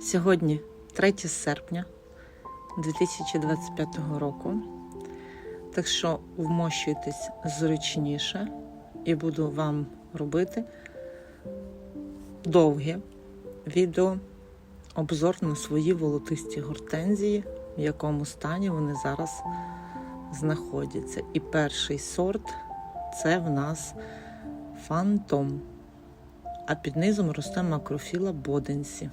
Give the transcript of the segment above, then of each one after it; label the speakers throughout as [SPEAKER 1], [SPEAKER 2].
[SPEAKER 1] Сьогодні 3 серпня 2025 року. Так що вмощуйтесь зручніше і буду вам робити довге відео обзор на свої волотисті гортензії, в якому стані вони зараз знаходяться. І перший сорт це в нас фантом. А під низом росте макрофіла боденсі.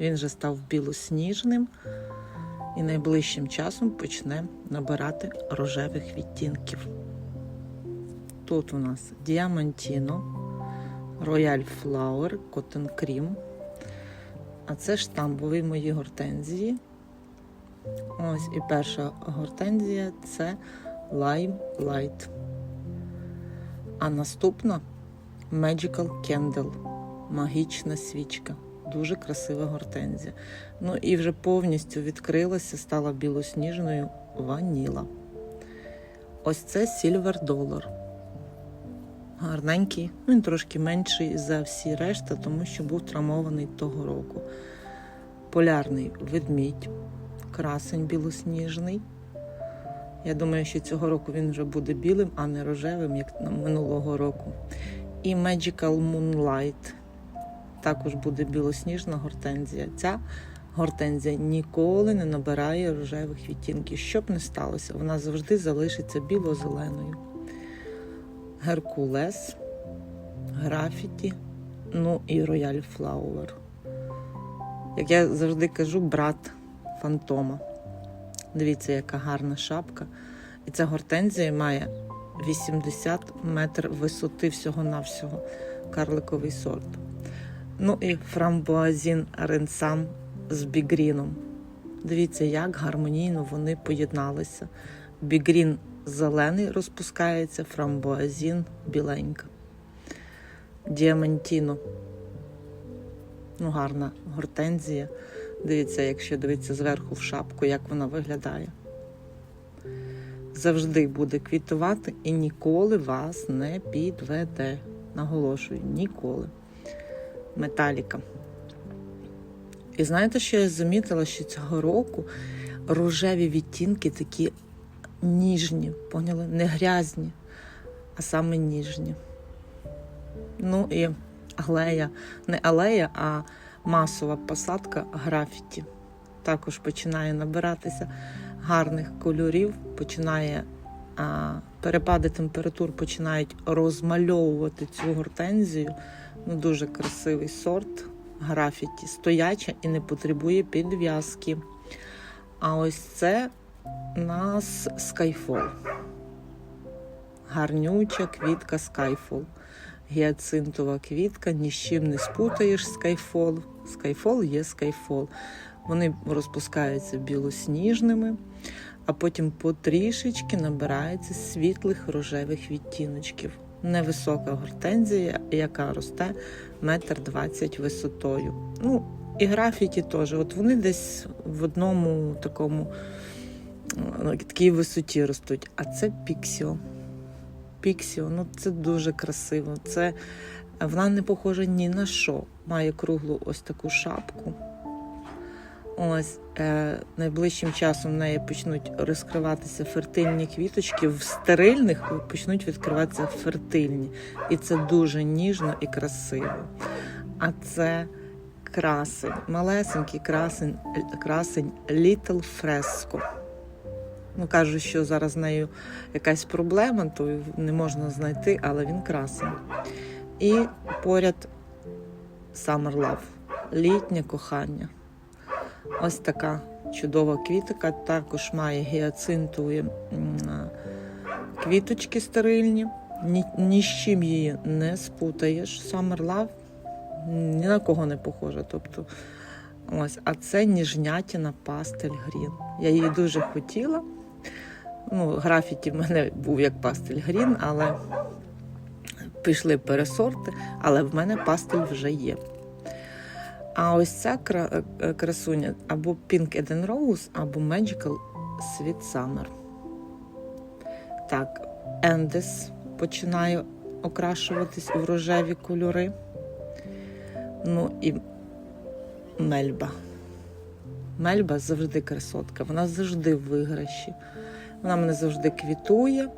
[SPEAKER 1] Він же став білосніжним і найближчим часом почне набирати рожевих відтінків. Тут у нас діамантіно, рояль флауер, котен крім. А це штамбові мої гортензії. Ось і перша гортензія це Lime Light. А наступна Magical Candle. Магічна свічка. Дуже красива гортензія. Ну і вже повністю відкрилася, стала білосніжною ваніла. Ось це Silver Dollar. Гарненький, він трошки менший за всі решта, тому що був травмований того року. Полярний ведмідь, красень білосніжний. Я думаю, що цього року він вже буде білим, а не рожевим, як минулого року. І Magical Moonlight також буде білосніжна гортензія. Ця гортензія ніколи не набирає рожевих відтінків. Що б не сталося, вона завжди залишиться біло-зеленою. Геркулес, графіті, ну і рояль флауер. Як я завжди кажу, брат фантома. Дивіться, яка гарна шапка. І ця гортензія має 80 метр висоти всього-навсього карликовий сорт. Ну і фрамбуазін ренсам з бігріном. Дивіться, як гармонійно вони поєдналися. Бігрін зелений розпускається, фрамбуазін біленька. Діамантіно. Ну, гарна гортензія. Дивіться, якщо дивитися зверху в шапку, як вона виглядає. Завжди буде квітувати і ніколи вас не підведе. Наголошую, ніколи. Металіка. І знаєте, що я замітила, що цього року рожеві відтінки такі ніжні, поняли? Не грязні, а саме ніжні. Ну і алея, не алея, а масова посадка графіті. Також починає набиратися гарних кольорів, починає а, перепади температур починають розмальовувати цю гортензію. Дуже красивий сорт графіті, стояча і не потребує підв'язки. А ось це у нас Skyfall. Гарнюча квітка Skyfall. Гіацинтова квітка, ні з чим не спутаєш Skyfall. Skyfall є Skyfall. Вони розпускаються білосніжними, а потім потрішечки набирається світлих рожевих відтіночків. Невисока гортензія, яка росте метр двадцять висотою. Ну, і графіті теж. От вони десь в одному такому ну, такій висоті ростуть. А це піксіо. Піксіо, ну це дуже красиво. Це Вона не похожа ні на що. Має круглу ось таку шапку. Ось е, найближчим часом в неї почнуть розкриватися фертильні квіточки. В стерильних почнуть відкриватися фертильні. І це дуже ніжно і красиво. А це красень, малесенький красень, красень Little Fresco. Ну, кажуть, що зараз з нею якась проблема, то не можна знайти, але він красень. І поряд Summer Love, літнє кохання. Ось така чудова квітка, також має гіацинтові квіточки стерильні, ні, ні з чим її не спутаєш. Summer Love ні на кого не похожа. Тобто, ось, А це ніжнятіна пастель грін. Я її дуже хотіла. Ну, Графіті в мене був як пастель грін, але пішли пересорти, але в мене пастель вже є. А ось ця красуня або Pink Eden Rose, або Magical Sweet Summer. Так, Ендес починає окрашуватись у рожеві кольори. Ну і мельба. Мельба завжди красотка, вона завжди в виграші. Вона мене завжди квітує,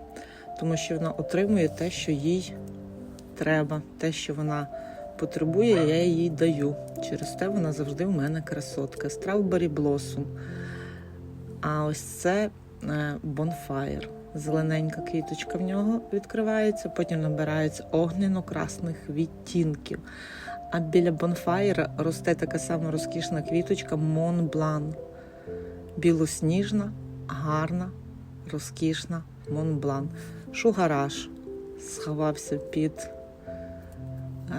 [SPEAKER 1] тому що вона отримує те, що їй треба, те, що вона потребує, я їй даю. Через те вона завжди в мене красотка. Strawberry Blossom. А ось це е, Bonfire. Зелененька квіточка в нього відкривається, потім набирається огненно-красних відтінків. А біля Bonfire росте така сама розкішна квіточка Blanc. Білосніжна, гарна, розкішна Blanc. Шугараж сховався під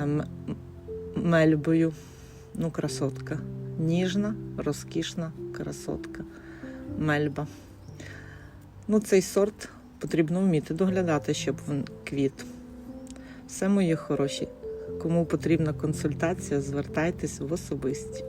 [SPEAKER 1] ем, мельбою. Ну, красотка. Ніжна, розкішна красотка. Мельба. Ну, цей сорт потрібно вміти доглядати, щоб він квіт. Все мої хороші. Кому потрібна консультація, звертайтесь в особисті.